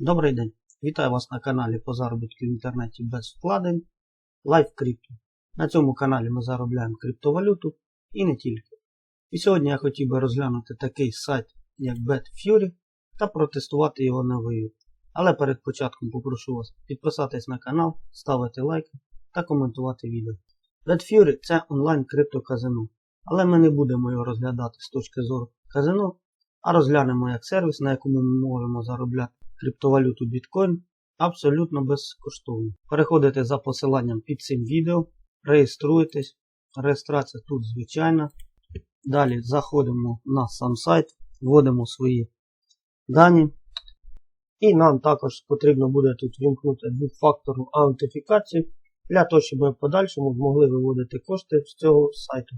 Добрий день! Вітаю вас на каналі по заробітку в інтернеті без вкладень Live Crypto. На цьому каналі ми заробляємо криптовалюту і не тільки. І сьогодні я хотів би розглянути такий сайт, як BetFury та протестувати його на виїзд. Але перед початком попрошу вас підписатись на канал, ставити лайки та коментувати відео. BetFury це онлайн криптоказино, але ми не будемо його розглядати з точки зору казино, а розглянемо як сервіс, на якому ми можемо заробляти криптовалюту біткоін абсолютно безкоштовно. Переходите за посиланням під цим відео, реєструєтесь. Реєстрація тут звичайна. Далі заходимо на сам сайт, вводимо свої дані. І нам також потрібно буде тут вімкнути двохфакторну аутентифікацію для того, щоб ми в подальшому змогли виводити кошти з цього сайту.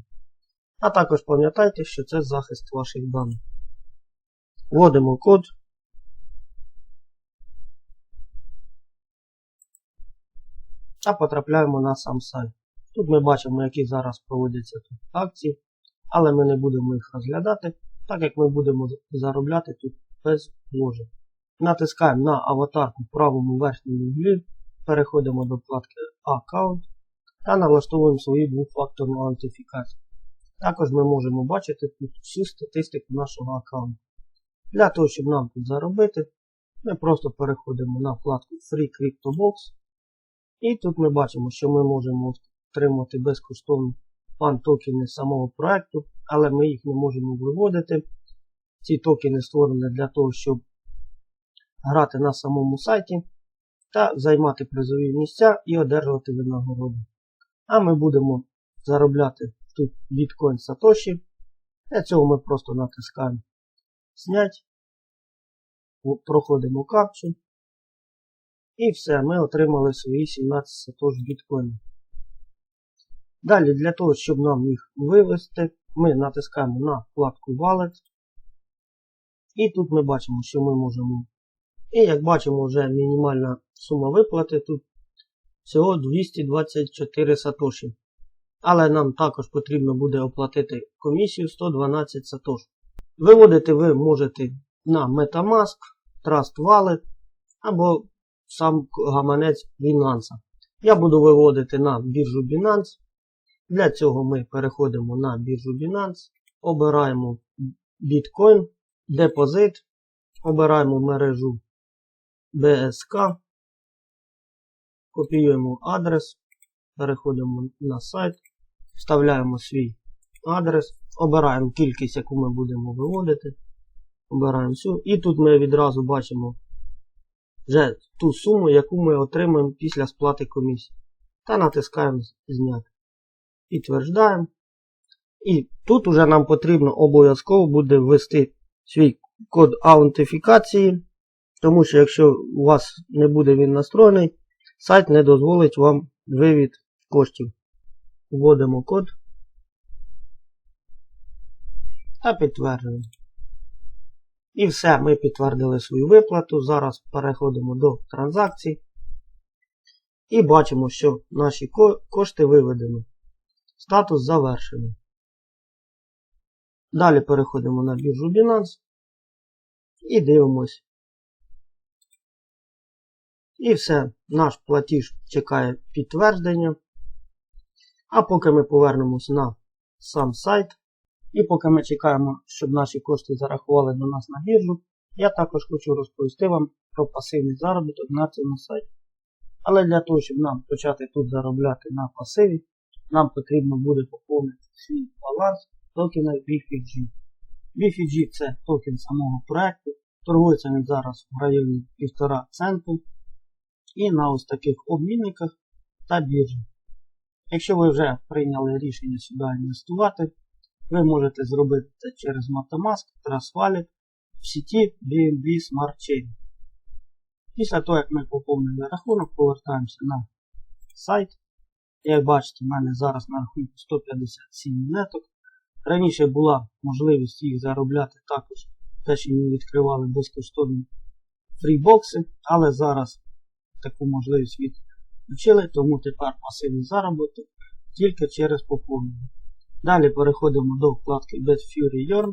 А також пам'ятайте, що це захист ваших даних. Вводимо код. Та потрапляємо на сам сайт. Тут ми бачимо, які зараз проводяться тут акції, але ми не будемо їх розглядати, так як ми будемо заробляти тут без вложень. Натискаємо на аватарку в правому верхньому углі, переходимо до вкладки Аккаунт та налаштовуємо свою двохфакторну аутентифікацію. Також ми можемо бачити тут всю статистику нашого аккаунту. Для того, щоб нам тут заробити, ми просто переходимо на вкладку Free CryptoBox і тут ми бачимо, що ми можемо отримати безкоштовно пан токени самого проекту, але ми їх не можемо виводити. Ці токени створені для того, щоб грати на самому сайті та займати призові місця і одержувати винагороду. А ми будемо заробляти тут біткоін Satoshi. Для цього ми просто натискаємо Снять, проходимо капчу. І все, ми отримали свої 17 сатош біткоїнів. Далі, для того, щоб нам їх вивести, ми натискаємо на вкладку Wallet. І тут ми бачимо, що ми можемо. І як бачимо, вже мінімальна сума виплати тут всього 224 сатоші. Але нам також потрібно буде оплатити комісію 112 сатош. Виводити ви можете на Metamask, Trust Wallet або сам гаманець Binance. Я буду виводити на біржу Binance. Для цього ми переходимо на біржу Binance, обираємо Bitcoin, депозит, обираємо мережу BSK, копіюємо адрес, переходимо на сайт, вставляємо свій адрес, обираємо кількість, яку ми будемо виводити. Обираємо всю. І тут ми відразу бачимо вже ту суму, яку ми отримаємо після сплати комісії. Та натискаємо Зняти. Підтверждаємо. І тут уже нам потрібно обов'язково буде ввести свій код аутентифікації. Тому що якщо у вас не буде він настроєний, сайт не дозволить вам вивід коштів. Вводимо код та підтверджуємо. І все, ми підтвердили свою виплату. Зараз переходимо до транзакцій. І бачимо, що наші кошти виведені. Статус завершений. Далі переходимо на біржу Binance і дивимось. І все, наш платіж чекає підтвердження. А поки ми повернемось на сам сайт, і поки ми чекаємо, щоб наші кошти зарахували до нас на біржу, я також хочу розповісти вам про пасивний заробіток на цьому сайті. Але для того, щоб нам почати тут заробляти на пасиві, нам потрібно буде поповнити свій баланс токена BFG. BFG це токен самого проекту, торгується він зараз в районі 1,5 центу і на ось таких обмінниках та біржі. Якщо ви вже прийняли рішення сюди інвестувати, ви можете зробити це через Metamask, Trust в сіті BNB Smart Chain. Після того, як ми поповнили рахунок, повертаємося на сайт. Як бачите, в мене зараз на рахунку 157 монеток. Раніше була можливість їх заробляти також, те, що ми відкривали безкоштовні фрібокси, але зараз таку можливість відключили, тому тепер пасивний заробіток тільки через поповнення. Далі переходимо до вкладки BetFury Earn.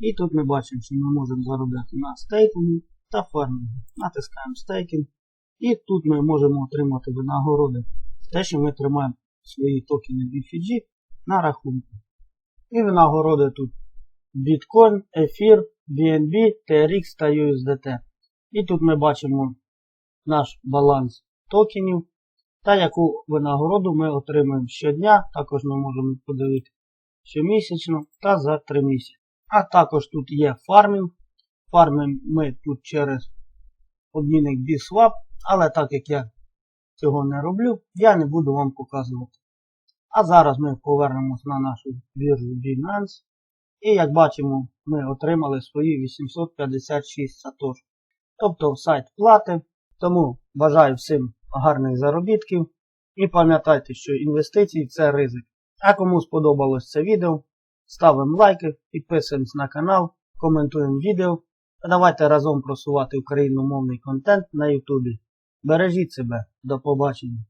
І тут ми бачимо, що ми можемо заробляти на стейкінгу, та фармінгу. Натискаємо стейкінг. І тут ми можемо отримати винагороди. Те, що ми тримаємо свої токени BFG на рахунку. І винагороди тут Bitcoin, Ефір, BNB, TRX та USDT. І тут ми бачимо наш баланс токенів та яку винагороду ми отримуємо щодня. Також ми можемо подивити щомісячно та за 3 місяці. А також тут є фармінг. Фармимо ми тут через обмінник BSwap, але так як я цього не роблю, я не буду вам показувати. А зараз ми повернемось на нашу біржу Binance. І як бачимо, ми отримали свої 856 сатош. Тобто сайт плати. Тому бажаю всім гарних заробітків. І пам'ятайте, що інвестиції це ризик. А кому сподобалось це відео, ставимо лайки, підписуємось на канал, коментуємо відео. Та давайте разом просувати україномовний контент на Ютубі. Бережіть себе, до побачення.